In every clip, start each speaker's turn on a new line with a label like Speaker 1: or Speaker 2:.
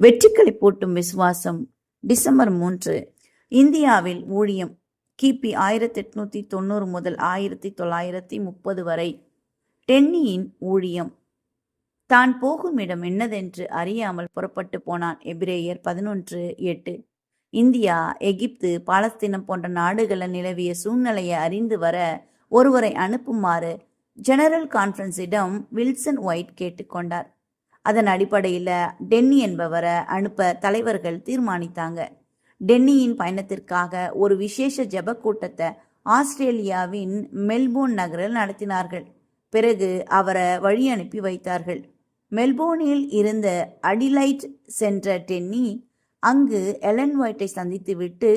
Speaker 1: வெற்றிகளை போட்டும் விசுவாசம். டிசம்பர் மூன்று இந்தியாவில் ஊழியம் கிபி ஆயிரத்தி எட்நூத்தி தொண்ணூறு முதல் ஆயிரத்தி தொள்ளாயிரத்தி முப்பது வரை டென்னியின் ஊழியம். தான் போகும் இடம் என்னதென்று அறியாமல் புறப்பட்டு போனான் எபிரேயர் பதினொன்று எட்டு. இந்தியா எகிப்து பாலஸ்தீனம் போன்ற நாடுகளில் நிலவிய சூழ்நிலையை அறிந்து வர ஒருவரை அனுப்புமாறு ஜெனரல் கான்ஃபரன்ஸிடம் வில்சன் ஒயிட் கேட்டுக்கொண்டார் அதன் அடிப்படையில் டென்னி என்பவரை அனுப்ப தலைவர்கள் தீர்மானித்தாங்க. டென்னியின் பயணத்திற்காக ஒரு விசேஷ ஜெப கூட்டத்தை ஆஸ்திரேலியாவின் மெல்போர்ன் நகரில் நடத்தினார்கள். பிறகு அவரை வழி அனுப்பி வைத்தார்கள். மெல்போர்னில் இருந்த அடிலைட் சென்ற டென்னி அங்கு எலன் ஒயிட்டை சந்தித்துவிட்டு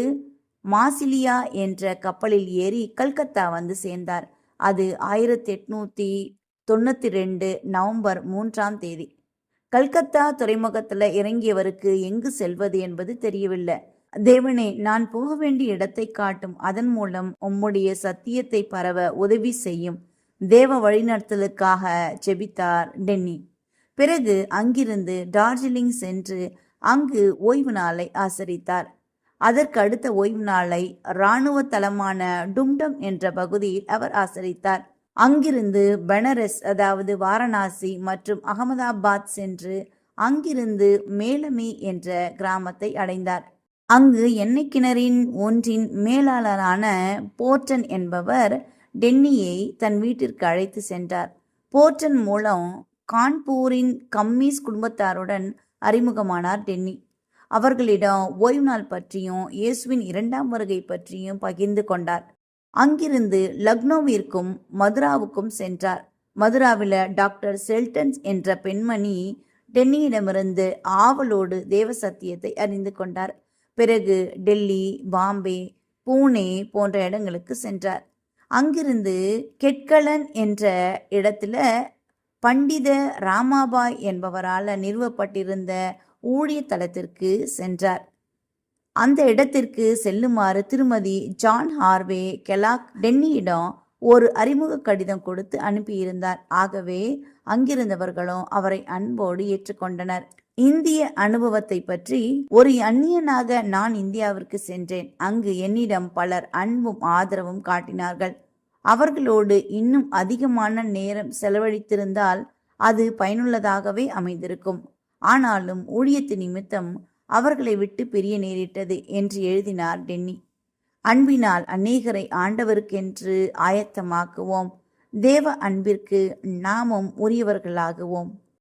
Speaker 1: மாசிலியா என்ற கப்பலில் ஏறி கல்கத்தா வந்து சேர்ந்தார். அது ஆயிரத்தி எட்நூற்றி தொண்ணூற்றி ரெண்டு நவம்பர் மூன்றாம் தேதி. கல்கத்தா துறைமுகத்தில் இறங்கியவருக்கு எங்கு செல்வது என்பது தெரியவில்லை. தேவனே நான் போக வேண்டிய இடத்தை காட்டும். அதன் மூலம் உம்முடைய சத்தியத்தை பரவ உதவி செய்யும். தேவ வழிநடத்தலுக்காக செபித்தார் டென்னி. பிறகு அங்கிருந்து டார்ஜிலிங் சென்று அங்கு ஓய்வு நாளை ஆசரித்தார். அதற்கு அடுத்த ஓய்வு நாளை இராணுவ தளமான டும்டம் என்ற பகுதியில் அவர் ஆசரித்தார். அங்கிருந்து பெனரஸ் அதாவது வாரணாசி மற்றும் அகமதாபாத் சென்று அங்கிருந்து மேலமி என்ற கிராமத்தை அடைந்தார். அங்கு எண்ணெய் கிணறின் ஒன்றின் மேலாளரான போர்டன் என்பவர் டென்னியை தன் வீட்டிற்கு அழைத்து சென்றார். போர்டன் மூலம் கான்பூரின் கம்மீஸ் குடும்பத்தாருடன் அறிமுகமானார் டென்னி. அவர்களிடம் ஓய்வு நாள் பற்றியும் இயேசுவின் இரண்டாம் வருகை பற்றியும் பகிர்ந்து கொண்டார். அங்கிருந்து லக்னோவிற்கும் மதுராவுக்கும் சென்றார். மதுராவில் டாக்டர் செல்டன்ஸ் என்ற பெண்மணி டென்னியிடமிருந்து ஆவலோடு தேவ சத்தியத்தை அறிந்து கொண்டார். பிறகு டெல்லி பாம்பே பூனே போன்ற இடங்களுக்கு சென்றார். அங்கிருந்து கெட்கலன் என்ற இடத்துல பண்டித ராமாபாய் என்பவரால் நிறுவப்பட்டிருந்த ஊழிய தளத்திற்கு சென்றார். அந்த இடத்திற்கு செல்லுமாறு திருமதி ஜான் ஹார்வே கெலாக் டென்னியிடம் ஒரு அறிமுக கடிதம் கொடுத்து அனுப்பியிருந்தார். ஆகவே அங்கிருந்தவர்களும் அவரை அன்போடு ஏற்றுக்கொண்டனர். இந்திய அனுபவத்தை பற்றி ஒரு அந்நியனாக நான் இந்தியாவிற்கு சென்றேன். அங்கு என்னிடம் பலர் அன்பும் ஆதரவும் காட்டினார்கள். அவர்களோடு இன்னும் அதிகமான நேரம் செலவழித்திருந்தால் அது பயனுள்ளதாகவே அமைந்திருக்கும். ஆனாலும் ஊழியத்து நிமித்தம் அவர்களை விட்டு பிரிய நேரிட்டது என்று எழுதினார் டென்னி. அன்பினால் அநேகரை ஆண்டவருக்கென்று ஆயத்தமாக்குவோம். தேவ அன்பிற்கு நாமும் உரியவர்களாகுவோம்.